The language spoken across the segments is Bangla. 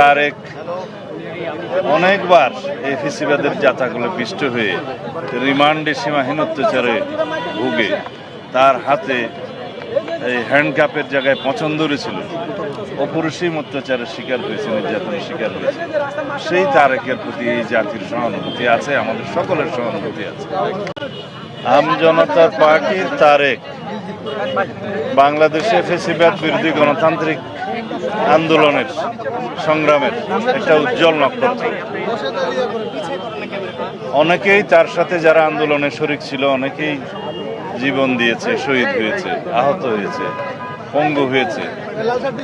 তারেক অনেকবার এই ফিসিবাদের যাতাগুলো পিষ্ট হয়ে রিমান্ডে সীমাহীন অত্যাচারে ভুগে তার হাতে এই হ্যান্ডকাপের জায়গায় পছন্দরে ছিল। অপরিসীম অত্যাচারের শিকার হয়েছে, নির্যাতনের শিকার হয়েছে। সেই তারেকের প্রতি এই জাতির সহানুভূতি আছে, আমাদের সকলের সহানুভূতি আছে। আম জনতার পার্টির তারেক বাংলাদেশে ফেসিবাদ বিরোধী গণতান্ত্রিক আন্দোলনের, সংগ্রামের একটা উজ্জ্বল নক্ষত্র। অনেকেই তার সাথে যারা আন্দোলনে শরিক ছিল, অনেকেই জীবন দিয়েছে, শহীদ হয়েছে, আহত হয়েছে, পঙ্গু হয়েছে।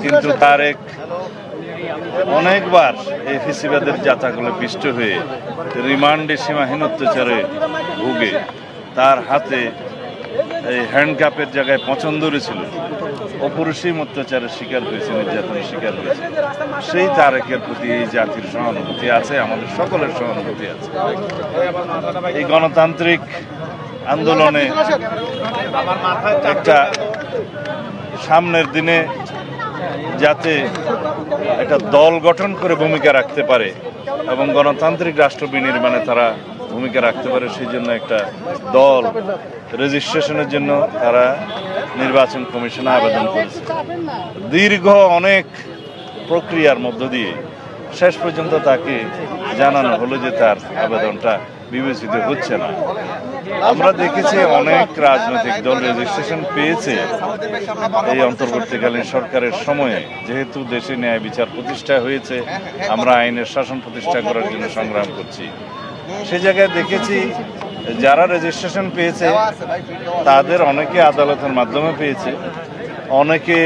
কিন্তু তারেক অনেকবার এই ফিসিবাদের যাতাগুলো পিষ্ট হয়ে রিমান্ডে সীমাহীন অত্যাচারে ভুগে তার হাতে এই হ্যান্ডকাপের জায়গায় পছন্দরে ছিল অপরিসীম অত্যাচারের শিকার হয়েছে, নির্যাতনের শিকার হয়েছে। সেই তারেকের প্রতি এই জাতির সহানুভূতি আছে, আমাদের সকলের সহানুভূতি আছে। এই গণতান্ত্রিক আন্দোলনে একটা সামনের দিনে যাতে একটা দল গঠন করে ভূমিকা রাখতে পারে এবং গণতান্ত্রিক রাষ্ট্র বিনির্মাণে তারা ভূমিকা রাখতে পারে সেই জন্য একটা দল রেজিস্ট্রেশনের জন্য তারা নির্বাচন কমিশনে আবেদন করেছে। দীর্ঘ অনেক প্রক্রিয়ার মধ্য দিয়ে শেষ পর্যন্ত তাকে জানানো হলো যে তার আবেদনটা বিবেচিত হচ্ছে না। আমরা দেখেছি অনেক রাজনৈতিক দল রেজিস্ট্রেশন পেয়েছে এই অন্তর্বর্তীকালীন সরকারের সময়ে। যেহেতু দেশে ন্যায় বিচার প্রতিষ্ঠা হয়েছে, আমরা আইনের শাসন প্রতিষ্ঠা করার জন্য সংগ্রাম করছি। সে জায়গায় দেখেছি, যারা রেজিস্ট্রেশন পেয়েছে, তাদের অনেকে আদালতের মাধ্যমে পেয়েছে। অনেকে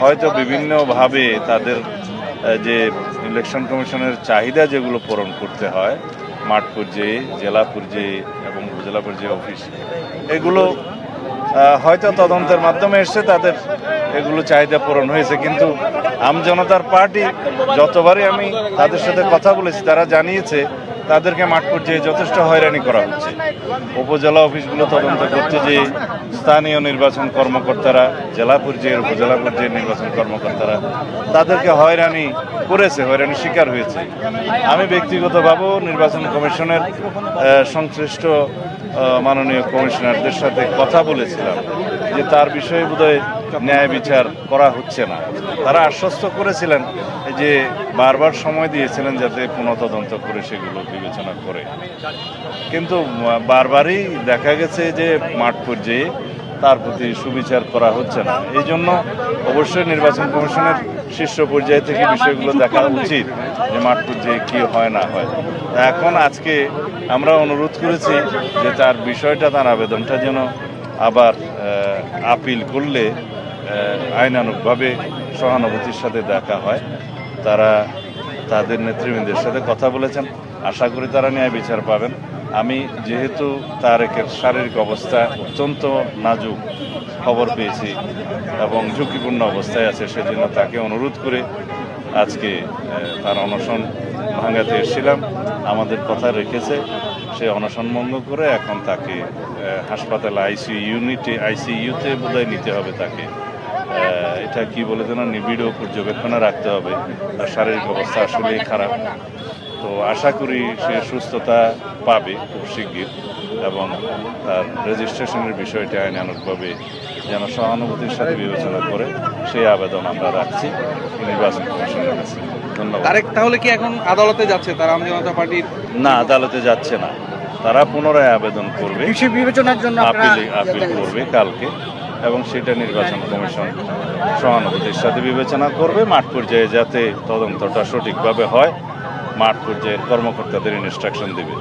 হয়তো বিভিন্নভাবে তাদের যে ইলেকশন কমিশনের চাহিদা যেগুলো পূরণ করতে হয় মাঠ পর্যায়ে জেলা পর্যায়ে এবং উপজেলা পর্যায়ে অফিস এগুলো হয়তো তদন্তের মাধ্যমে এসছে, তাদের এগুলো চাহিদা পূরণ হয়েছে। কিন্তু আমজনতার পার্টি যতবারই আমি তাদের সাথে কথা বলেছি, তারা জানিয়েছে তাদেরকে মাঠ পর্যায়ে যথেষ্ট হয়রানি করা হচ্ছে। উপজেলা অফিসগুলো তদন্ত করতে যে স্থানীয় নির্বাচন কর্মকর্তারা, জেলা পর্যায়ের উপজেলা পর্যায়ের নির্বাচন কর্মকর্তারা, তাদেরকে হয়রানি করেছে, হয়রানি শিকার হয়েছে। আমি ব্যক্তিগতভাবেও নির্বাচন কমিশনের সংশ্লিষ্ট মাননীয় কমিশনারদের সাথে কথা বলেছিলাম যে তার বিষয়ে বোধহয় ন্যায় বিচার করা হচ্ছে না। তারা আশ্বস্ত করেছিলেন যে বারবার সময় দিয়েছিলেন যাতে পুনঃতদন্ত করে সেগুলো বিবেচনা করে। কিন্তু বারবারই দেখা গেছে যে মাঠ পর্যায়ে তার প্রতি সুবিচার করা হচ্ছে না। এই জন্য অবশ্যই নির্বাচন কমিশনের শীর্ষ পর্যায়ে থেকে বিষয়গুলো দেখা উচিত যে মাঠ পর্যায়ে কি হয়, না হয়। এখন আজকে আমরা অনুরোধ করেছি যে তার বিষয়টা, তার আবেদনটা যেন আবার আপিল করলে আহ, আইনানুগভাবে সহানুভূতির সাথে দেখা হয়। তারা তাদের নেতৃবৃন্দের সাথে কথা বলেছেন। আশা করি তারা ন্যায় বিচার পাবেন। আমি যেহেতু তারেকের শারীরিক অবস্থা অত্যন্ত নাজুক খবর পেয়েছি এবং ঝুঁকিপূর্ণ অবস্থায় আছে সেজন্য তাকে অনুরোধ করে আজকে তার অনশন ভাঙাতে এসেছিলাম। আমাদের কথা রেখেছে। সে অনশন বন্ধ করে এখন তাকে হাসপাতালে আইসিইউ ইউনিটে আইসিইউতে বোধহয় নিতে হবে তাকে। এটা কি বলে যেন নিবিড় পর্যবেক্ষণে রাখতে হবে। তার শারীরিক অবস্থা আসলেই খারাপ। তো আশা করি সে সুস্থতা পাবে খুব শিগগির এবং তার রেজিস্ট্রেশনের বিষয়টি আইনানুগভাবে যেন সহানুভূতির সাথে বিবেচনা করে সেই আবেদন আমরা রাখছি নির্বাচন কমিশনের কাছে। ধন্যবাদ। তারেক তাহলে কি এখন আদালতে যাচ্ছে তারা আম জনতা পার্টির? না আদালতে যাচ্ছে না। তারা পুনরায় আবেদন করবে। বিবেচনার জন্য আপিল করবে কালকে। এবং সেটা নির্বাচন কমিশন সহানুভূতির সাথে বিবেচনা করবে মাঠ পর্যায়ে যাতে তদন্তটা সঠিকভাবে হয়, মাঠ পর্যায়ের কর্মকর্তাদের ইনস্ট্রাকশন দেবে।